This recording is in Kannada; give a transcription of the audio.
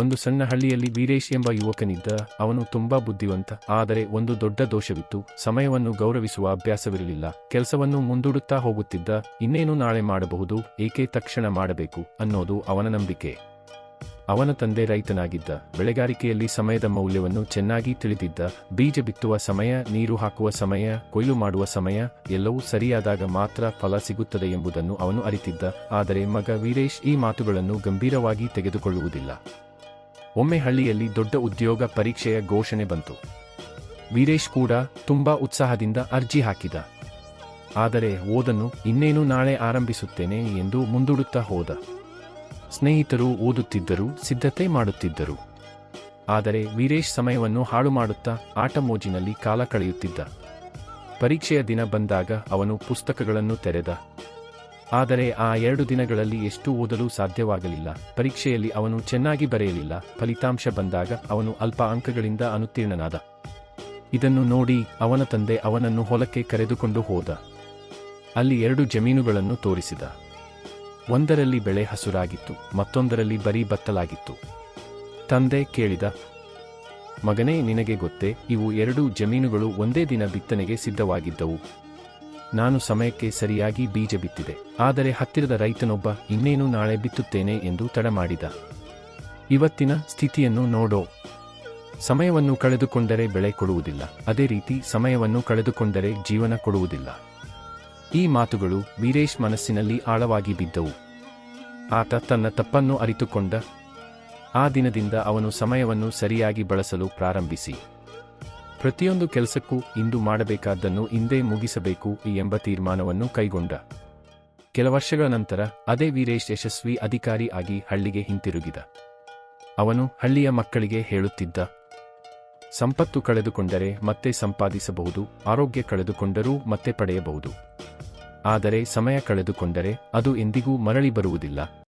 ಒಂದು ಸಣ್ಣ ಹಳ್ಳಿಯಲ್ಲಿ ವೀರೇಶ್ ಎಂಬ ಯುವಕನಿದ್ದ ಅವನು ತುಂಬಾ ಬುದ್ಧಿವಂತ, ಆದರೆ ಒಂದು ದೊಡ್ಡ ದೋಷವಿತ್ತು. ಸಮಯವನ್ನು ಗೌರವಿಸುವ ಅಭ್ಯಾಸವಿರಲಿಲ್ಲ. ಕೆಲಸವನ್ನು ಮುಂದೂಡುತ್ತಾ ಹೋಗುತ್ತಿದ್ದ, ಇನ್ನೇನು ನಾಳೆ ಮಾಡಬಹುದು, ಏಕೆ ತಕ್ಷಣ ಮಾಡಬೇಕು ಅನ್ನೋದು ಅವನ ನಂಬಿಕೆ. ಅವನ ತಂದೆ ರೈತನಾಗಿದ್ದ, ಬೆಳೆಗಾರಿಕೆಯಲ್ಲಿ ಸಮಯದ ಮೌಲ್ಯವನ್ನು ಚೆನ್ನಾಗಿ ತಿಳಿದಿದ್ದ, ಬೀಜ ಬಿತ್ತುವ ಸಮಯ, ನೀರು ಹಾಕುವ ಸಮಯ, ಕೊಯ್ಲು ಮಾಡುವ ಸಮಯ, ಎಲ್ಲವೂ ಸರಿಯಾದಾಗ ಮಾತ್ರ ಫಲ ಸಿಗುತ್ತದೆ ಎಂಬುದನ್ನು ಅವನು ಅರಿತಿದ್ದ, ಆದರೆ ಮಗ ವೀರೇಶ್ ಈ ಮಾತುಗಳನ್ನು ಗಂಭೀರವಾಗಿ ತೆಗೆದುಕೊಳ್ಳುವುದಿಲ್ಲ. ಒಮ್ಮೆ ಹಳ್ಳಿಯಲ್ಲಿ ದೊಡ್ಡ ಉದ್ಯೋಗ ಪರೀಕ್ಷೆಯ ಘೋಷಣೆ ಬಂತು. ವೀರೇಶ್ ಕೂಡ ತುಂಬಾ ಉತ್ಸಾಹದಿಂದ ಅರ್ಜಿ ಹಾಕಿದ. ಆದರೆ ಓದನ್ನು ಇನ್ನೇನು ನಾಳೆ ಆರಂಭಿಸುತ್ತೇನೆ ಎಂದು ಮುಂದೂಡುತ್ತಾ ಹೋದ. ಸ್ನೇಹಿತರು ಓದುತ್ತಿದ್ದರು ಸಿದ್ಧತೆ ಮಾಡುತ್ತಿದ್ದರು. ಆದರೆ ವೀರೇಶ್ ಸಮಯವನ್ನು ಹಾಳು ಮಾಡುತ್ತಾ ಆಟ ಮೋಜಿನಲ್ಲಿ ಕಾಲ ಕಳೆಯುತ್ತಿದ್ದ. ಪರೀಕ್ಷೆಯ ದಿನ ಬಂದಾಗ ಅವನು ಪುಸ್ತಕಗಳನ್ನು ತೆರೆದ. ಆದರೆ ಆ ಎರಡು ದಿನಗಳಲ್ಲಿ ಎಷ್ಟು ಓದಲು ಸಾಧ್ಯವಾಗಲಿಲ್ಲ. ಪರೀಕ್ಷೆಯಲ್ಲಿ ಅವನು ಚೆನ್ನಾಗಿ ಬರೆಯಲಿಲ್ಲ. ಫಲಿತಾಂಶ ಬಂದಾಗ ಅವನು ಅಲ್ಪ ಅಂಕಗಳಿಂದ ಅನುತ್ತೀರ್ಣನಾದ. ಇದನ್ನು ನೋಡಿ ಅವನ ತಂದೆ ಅವನನ್ನು ಹೊಲಕ್ಕೆ ಕರೆದುಕೊಂಡು ಹೋದ. ಅಲ್ಲಿ ಎರಡು ಜಮೀನುಗಳನ್ನು ತೋರಿಸಿದ. ಒಂದರಲ್ಲಿ ಬೆಳೆ ಹಸುರಾಗಿತ್ತು, ಮತ್ತೊಂದರಲ್ಲಿ ಬರೀ ಬತ್ತಲಾಗಿತ್ತು. ತಂದೆ ಕೇಳಿದ, ಮಗನೇ, ನಿನಗೆ ಗೊತ್ತೇ, ಇವು ಎರಡೂ ಜಮೀನುಗಳು ಒಂದೇ ದಿನ ಬಿತ್ತನೆಗೆ ಸಿದ್ಧವಾಗಿದ್ದವು. ನಾನು ಸಮಯಕ್ಕೆ ಸರಿಯಾಗಿ ಬೀಜ ಬಿತ್ತಿದೆ. ಆದರೆ ಹತ್ತಿರದ ರೈತನೊಬ್ಬ, ಇನ್ನೇನು ನಾಳೆ ಬಿತ್ತುತ್ತೇನೆ ಎಂದು ತಡ ಮಾಡಿದ. ಇವತ್ತಿನ ಸ್ಥಿತಿಯನ್ನು ನೋಡೋ. ಸಮಯವನ್ನು ಕಳೆದುಕೊಂಡರೆ ಬೆಳೆ ಕೊಡುವುದಿಲ್ಲ. ಅದೇ ರೀತಿ ಸಮಯವನ್ನು ಕಳೆದುಕೊಂಡರೆ ಜೀವನ ಕೊಡುವುದಿಲ್ಲ. ಈ ಮಾತುಗಳು ವೀರೇಶ್ ಮನಸ್ಸಿನಲ್ಲಿ ಆಳವಾಗಿ ಬಿದ್ದವು. ಆತ ತನ್ನ ತಪ್ಪನ್ನು ಅರಿತುಕೊಂಡ. ಆ ದಿನದಿಂದ ಅವನು ಸಮಯವನ್ನು ಸರಿಯಾಗಿ ಬಳಸಲು ಪ್ರಾರಂಭಿಸಿ. ಪ್ರತಿಯೊಂದು ಕೆಲಸಕ್ಕೂ ಇಂದು ಮಾಡಬೇಕಾದ್ದನ್ನು ಇಂದೇ ಮುಗಿಸಬೇಕು ಎಂಬ ತೀರ್ಮಾನವನ್ನು ಕೈಗೊಂಡ. ಕೆಲ ವರ್ಷಗಳ ನಂತರ ಅದೇ ವೀರೇಶ್ ಯಶಸ್ವಿ ಅಧಿಕಾರಿ ಆಗಿ ಹಳ್ಳಿಗೆ ಹಿಂತಿರುಗಿದ. ಅವನು ಹಳ್ಳಿಯ ಮಕ್ಕಳಿಗೆ ಹೇಳುತ್ತಿದ್ದ, ಸಂಪತ್ತು ಕಳೆದುಕೊಂಡರೆ ಮತ್ತೆ ಸಂಪಾದಿಸಬಹುದು, ಆರೋಗ್ಯ ಕಳೆದುಕೊಂಡರೂ ಮತ್ತೆ ಪಡೆಯಬಹುದು. ಆದರೆ ಸಮಯ ಕಳೆದುಕೊಂಡರೆ ಅದು ಎಂದಿಗೂ ಮರಳಿ ಬರುವುದಿಲ್ಲ.